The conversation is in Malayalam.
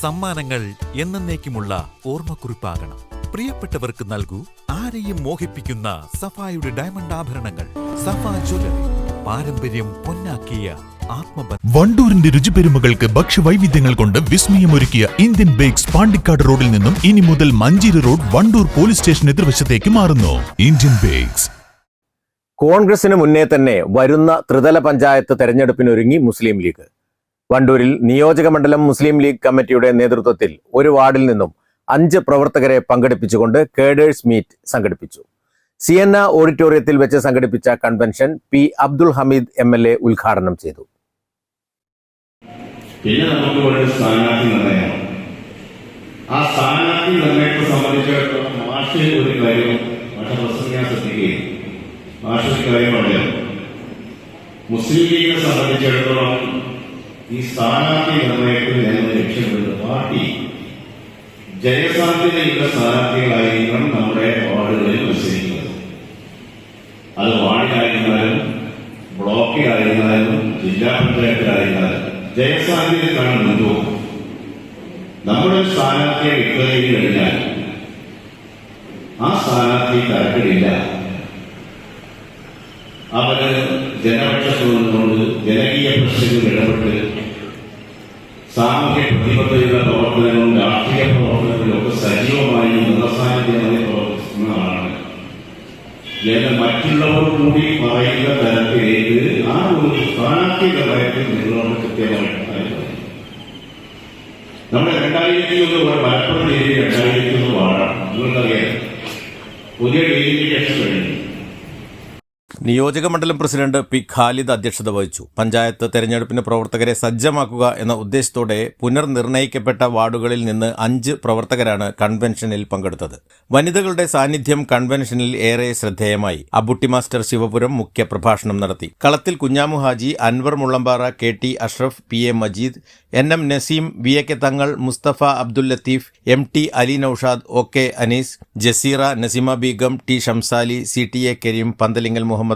സമ്മാനങ്ങൾ എന്നേക്കുമുള്ള ഓർമ്മക്കുറിപ്പാകണം. പ്രിയപ്പെട്ടവർക്ക് നൽകൂ ആരെയും മോഹിപ്പിക്കുന്ന സഫായുടെ ഡയമണ്ട് ആഭരണങ്ങൾ. സഫാ ജ്വല്ലറി പാരമ്പര്യം പൊന്നാക്കിയ ആത്മബന്ധം. വണ്ടൂരിന്റെ രുചിപെരുമകൾക്ക് ഭക്ഷ്യവൈവിധ്യങ്ങൾ കൊണ്ട് വിസ്മയമൊരുക്കിയ ഇന്ത്യൻ ബേക്സ് പാണ്ടിക്കാട് റോഡിൽ നിന്നും ഇനി മുതൽ Manjeri road Wandoor police station എതിർവശത്തേക്ക് മാറുന്നു. Indian bakes. കോൺഗ്രസിന് മുന്നേ തന്നെ വരുന്ന ത്രിതല പഞ്ചായത്ത് തെരഞ്ഞെടുപ്പിനൊരുങ്ങി മുസ്ലിം ലീഗ്. വണ്ടൂരിൽ നിയോജക മണ്ഡലം മുസ്ലിം ലീഗ് കമ്മിറ്റിയുടെ നേതൃത്വത്തിൽ ഒരു വാർഡിൽ നിന്നും അഞ്ച് പ്രവർത്തകരെ പങ്കെടുപ്പിച്ചുകൊണ്ട് കേഡേഴ്സ് മീറ്റ് സംഘടിപ്പിച്ചു. സിയന്ന ഓഡിറ്റോറിയത്തിൽ വെച്ച് സംഘടിപ്പിച്ച convention P Abdul Hameed M L A ഉദ്ഘാടനം ചെയ്തു. പിന്നെ നമുക്ക് സ്ഥാനാർത്ഥി ആ സ്ഥാനാർത്ഥി നിർണയത്തെ സംബന്ധിച്ചിടത്തോളം ഒരു മുസ്ലിം ലീഗിനെ സംബന്ധിച്ചിടത്തോളം ഈ സ്ഥാനാർത്ഥി നിർണയത്തിൽ ഞങ്ങൾ ലക്ഷ്യമിടുന്ന പാർട്ടി ജയസാധ്യതയുള്ള സ്ഥാനാർത്ഥികളായിരിക്കണം നമ്മുടെ വാർഡുകളിൽ മത്സരിക്കുന്നത്. അത് വാർഡിലായിരുന്നാലും ബ്ലോക്കിലായിരുന്നാലും ജില്ലാ പഞ്ചായത്തിലായിരുന്നാലും ജയസാധ്യതക്കാണ് മുൻതൂക്കം നമ്മുടെ സ്ഥാനാർത്ഥിയെ ചെയ്ത് കഴിഞ്ഞാൽ ആ സ്ഥാനാർത്ഥി തരക്കിടില്ല. അവർ ജനപക്ഷത്തു നിന്നുകൊണ്ട് ജനകീയ പ്രശ്നങ്ങളിൽ ഇടപെട്ട് സാമൂഹ്യ പ്രതിബദ്ധതയുടെ പ്രവർത്തനങ്ങളും രാഷ്ട്രീയ പ്രവർത്തനങ്ങളും ഒക്കെ സജീവമായി നിറസാന്നിധ്യമായി പ്രവർത്തിക്കുന്നതാണ് എന്ന് മറ്റുള്ളവർ കൂടി പറയുന്ന തരത്തിലേക്ക് ആ ഒരു സ്ഥാനാർത്ഥിയുടെ കാര്യത്തിൽ നിങ്ങളോട് കൃത്യമായിട്ട് നമ്മുടെ രണ്ടായിരത്തി ഒന്ന് മലപ്പുറം ഏരിയ രണ്ടായിരത്തി ഒന്ന് വാഴാം നിങ്ങൾക്കറിയാം. പുതിയ ഡീലിമിറ്റേഷൻ കഴിഞ്ഞു. നിയോജക മണ്ഡലം പ്രസിഡന്റ് പി. ഖാലിദ് അധ്യക്ഷത വഹിച്ചു. പഞ്ചായത്ത് തെരഞ്ഞെടുപ്പിന് പ്രവർത്തകരെ സജ്ജമാക്കുക എന്ന ഉദ്ദേശത്തോടെ പുനർനിർണയിക്കപ്പെട്ട വാർഡുകളിൽ നിന്ന് അഞ്ച് പ്രവർത്തകരാണ് കൺവെൻഷനിൽ പങ്കെടുത്തത്. വനിതകളുടെ സാന്നിധ്യം കൺവെൻഷനിൽ ഏറെ ശ്രദ്ധേയമായി. അബുട്ടി മാസ്റ്റർ ശിവപുരം മുഖ്യ പ്രഭാഷണം നടത്തി. Kalathil Kunhamu Haji Anwar Mullampara K T Ashraf P A Majeed N M Naseem V A K Thangal Mustafa Abdul Latheef M T Ali Naushad O K Anees Jaseera Naseema Begum T Shamsali C T A Kareem Panthalingal Muhammad